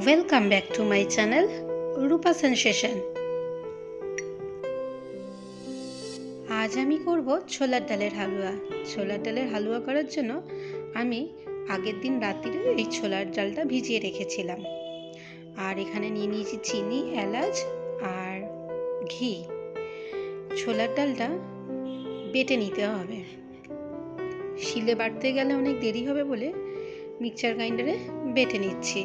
Welcome back to my channel Rupa sensation আজ আমি করব ছোলার ডালের হালুয়া। ছোলার ডালের হালুয়া করার জন্য আমি আগের দিন রাত্রিরে এই ছোলার ডালটা ভিজিয়ে রেখেছিলাম। আর এখানে নিয়ে নিয়েছি চিনি, এলাচ আর ঘি। ছোলার ডালটা বেটে নিতে হবে। শিলে বাটতে গেলে অনেক দেরি হবে বলে মিক্সচার গ্রাইন্ডারে বেটে নিচ্ছি।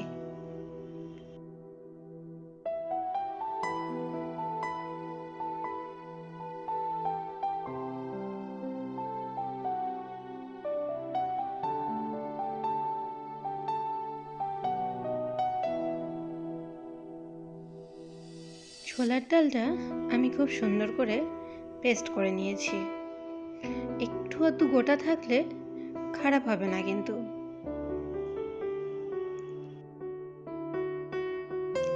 ছোলার ডালটা আমি খুব সুন্দর করে পেস্ট করে নিয়েছি। একটু আধটু গোটা থাকলে খারাপ হবে না কিন্তু।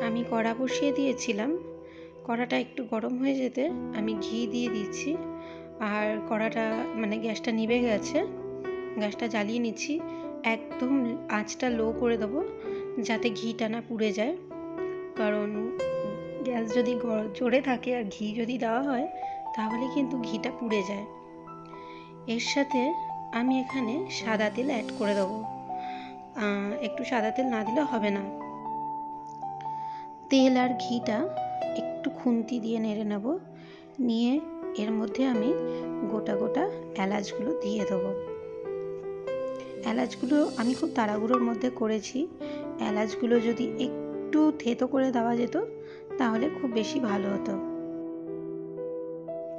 আমি কড়া বসিয়ে দিয়েছিলাম। কড়াটা একটু গরম হয়ে যেতে আমি ঘি দিয়ে দিচ্ছি আর কড়াটা মানে গ্যাসটা নিভে গেছে। গ্যাসটা জ্বালিয়ে নিচ্ছি। একদম আঁচটা লো করে দেবো যাতে ঘিটা না পুড়ে যায়। কারণ গ্যাস যদি জোরে থাকে আর ঘি যদি দেওয়া হয়, তাহলে কিন্তু ঘিটা পুড়ে যায়। এর সাথে আমি এখানে সাদা তেল অ্যাড করে দেবো। একটু সাদা তেল না দিলে হবে না। তেল আর ঘিটা একটু খুন্তি দিয়ে নেড়ে নেব। নিয়ে এর মধ্যে আমি গোটা গোটা এলাচগুলো দিয়ে দেবো। এলাচগুলো আমি খুব তাড়াহুড়োর মধ্যে করেছি। এলাচগুলো যদি একটু থেতো করে দেওয়া যেত তাহলে খুব বেশি ভালো হতো।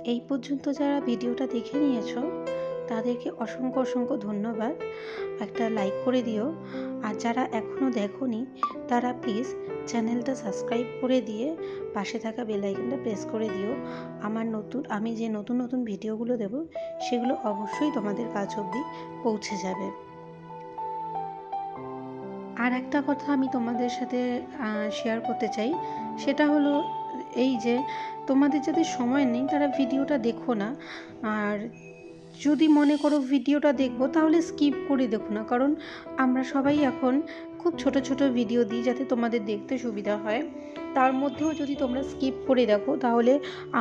এই পর্যন্ত যারা ভিডিওটা দেখে নিয়েছো, তাদেরকে অসংখ্য অসংখ্য ধন্যবাদ। একটা লাইক করে দিও। আর যারা এখনও দেখোনি, তারা প্লিজ চ্যানেলটা সাবস্ক্রাইব করে দিয়ে পাশে থাকা বেল আইকনটা প্রেস করে দিও। আমার নতুন, আমি যে নতুন নতুন ভিডিওগুলো দেব, সেগুলো অবশ্যই তোমাদের কাছ অবধি পৌঁছে যাবে। আর একটা কথা আমি তোমাদের সাথে শেয়ার করতে চাই। সেটা হলো এই যে, তোমাদের যাদের সময় নেই তারা ভিডিওটা দেখো না। আর যদি মনে করো ভিডিওটা দেখব তাহলে স্কিপ করে দেখো না। কারণ আমরা সবাই এখন খুব ছোট ছোট ভিডিও দিই যাতে তোমাদের দেখতে সুবিধা হয়। তার মধ্যেও যদি তোমরা স্কিপ করে দেখো তাহলে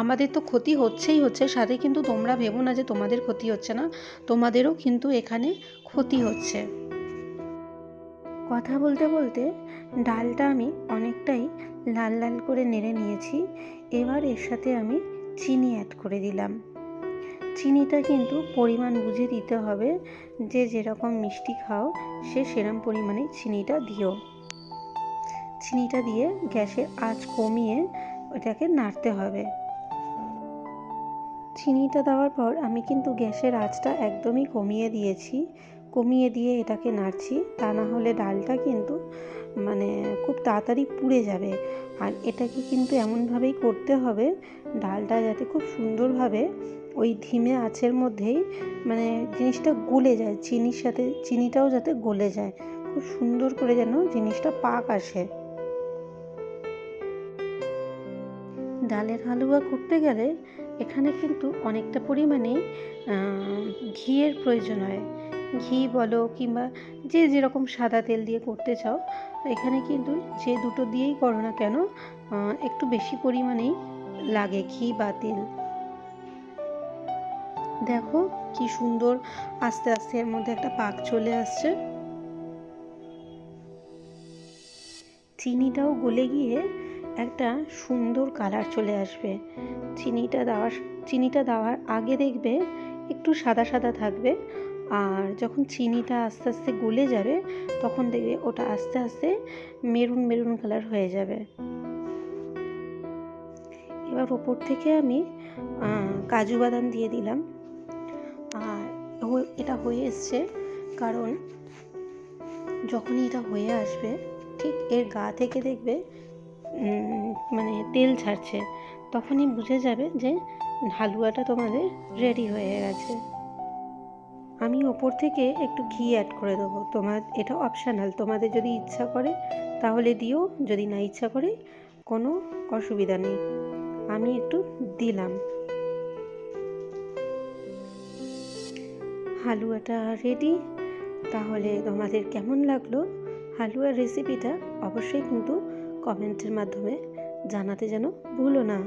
আমাদের তো ক্ষতি হচ্ছেই হচ্ছে। সাথে কিন্তু তোমরা ভেবো না যে তোমাদের ক্ষতি হচ্ছে না। তোমাদেরও কিন্তু এখানে ক্ষতি হচ্ছে। কথা বলতে বলতে ডালটা আমি অনেকটাই লাল লাল করে নেড়ে নিয়েছি। এবার এর সাথে আমি চিনি অ্যাড করে দিলাম। চিনিটা কিন্তু পরিমাণ বুঝে দিতে হবে যে যেরকম মিষ্টি খাও, সে সেরম পরিমাণে চিনিটা দিও। চিনিটা দিয়ে গ্যাসের আঁচ কমিয়ে ওটাকে নাড়তে হবে। চিনিটা দেওয়ার পর আমি কিন্তু গ্যাসের আঁচটা একদমই কমিয়ে দিয়েছি। কমিয়ে দিয়ে এটাকে নাড়ছি, তা না হলে ডালটা কিন্তু মানে খুব তাড়াতাড়ি পুড়ে যাবে। আর এটাকে কিন্তু এমনভাবেই করতে হবে, ডালটা যাতে খুব সুন্দরভাবে ওই ধিমে আঁচের মধ্যেই মানে জিনিসটা গলে যায়, চিনির সাথে, চিনিটাও যাতে গলে যায়। খুব সুন্দর করে যেন জিনিসটা পাক আসে। ডালের হালুয়া করতে গেলে এখানে কিন্তু অনেকটা পরিমাণে ঘিয়ের প্রয়োজন হয়। ঘি বলো কিংবা যে যেরকম সাদা তেল দিয়ে করতে চাও, এখানে কিন্তু যে দুটো দিয়েই করো না কেন একটু বেশি পরিমাণেই লাগে ঘি বা তেল। দেখো কি সুন্দর আস্তে আস্তে এর মধ্যে একটা পাক চলে আসছে। চিনিটাও গলে গিয়ে একটা সুন্দর কালার চলে আসবে। চিনিটা দেওয়ার চিনিটা দেওয়ার আগে দেখবে একটু সাদা সাদা থাকবে। আর যখন চিনিটা আস্তে আস্তে গলে যাবে, তখন দেখবে ওটা আস্তে আস্তে মেরুন মেরুন কালার হয়ে যাবে। এবার ওপর থেকে আমি কাজু বাদাম দিয়ে দিলাম। আর এটা হয়ে এসছে কারণ যখনই এটা হয়ে আসবে, ঠিক এর গা থেকে দেখবে মানে তেল ছাড়ছে, তখনই বুঝে যাবে যে হালুয়াটা তোমাদের রেডি হয়ে গেছে। আমি ওপর থেকে একটু ঘি অ্যাড করে দেবো। তোমার, এটা অপশানাল তোমাদের যদি ইচ্ছা করে, তাহলে দিও। যদি না ইচ্ছা করে, কোনো অসুবিধা নেই। আমি একটু দিলাম। হালুয়াটা রেডি তাহলে তোমাদের কেমন লাগল? হালুয়ার রেসিপিটা অবশ্যই কিন্তু কমেন্টের মাধ্যমে জানাতে যেন ভুলো না।